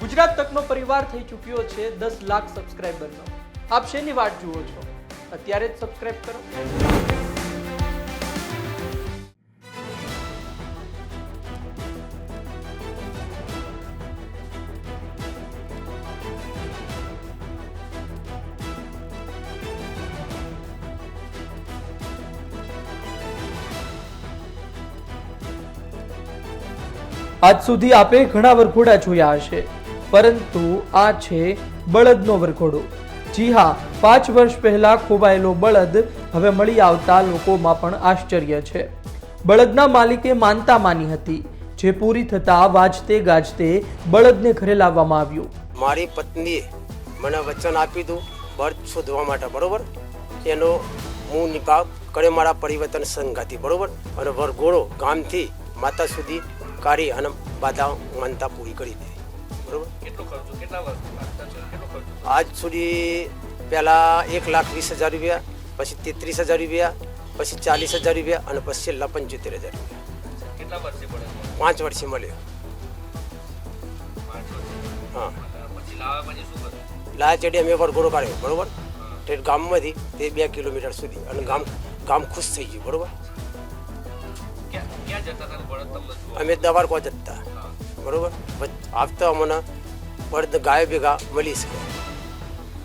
ગુજરાત તકનો પરિવાર થઈ ચૂક્યો છે દસ લાખ સબસ્ક્રાઈબરનો આપ શેની વાટ જુઓ છો? અત્યારે જ સબસ્ક્રાઈબ કરો. આજ સુધી આપે ઘણા વરઘોડા જોયા હશે. પરંતુ આ છે બળદનો વરઘોડો. જી હા, પાંચ વર્ષ પહેલા ખોવાયેલો બળદ હવે મળી આવતા લોકોમાં પણ આશ્ચર્ય છે. બળદના માલિકે માનતા માની હતી. જે પૂરી થતા વાજતે ગાજતે બળદને ઘરે લાવવામાં આવ્યું. મારી પત્નીએ મને વચન આપી દઉં, બળદ શોધવા માટે, બરોબર? એનો હું નિકાલ કરે મારા પરિવર્તન સંઘાથી બરોબર? અને વરઘોડો ગામથી માતા સુધી કાઢી અને બાધા માનતા પૂરી કરી દે બરોબર? કેટલો ખર્ચો? કેટલા વર્ષ લાગતા છે? કેટલો ખર્ચો? આજ સુધી પહેલાં એક લાખ વીસ હજાર રૂપિયા પછી તેત્રીસ હજાર રૂપિયા પછી ચાલીસ હજાર રૂપિયા અને પછી છેલ્લા પંચોતેર હજાર રૂપિયા. કેટલા વર્ષે પડે પાંચ વર્ષે મળ્યો. હા. લાયા ચડી અમે વરઘોડો કાઢ્યો બરોબર? તે ગામમાંથી તે બે કિલોમીટર સુધી અને ગામ ગામ ખુશ થઈ ગયું બરોબર? અમે દવારકો જતા બરોબર? આપતા મને બળદ ગાય ભેગા મળી શકે.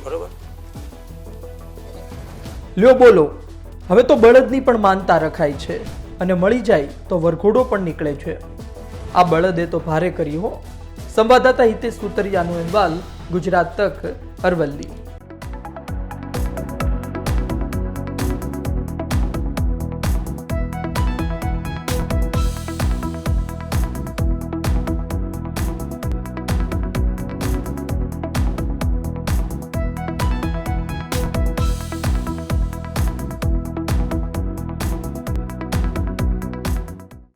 બરોબર? લ્યો બોલો. હવે તો બળદની પણ માનતા રખાય છે અને મળી જાય તો વરઘોડો પણ નીકળે છે. આ બળદે તો ભારે કરી હો. સંવાદદાતા હિતેશ સુતરિયાનો અહેવાલ ગુજરાત તક અરવલ્લી.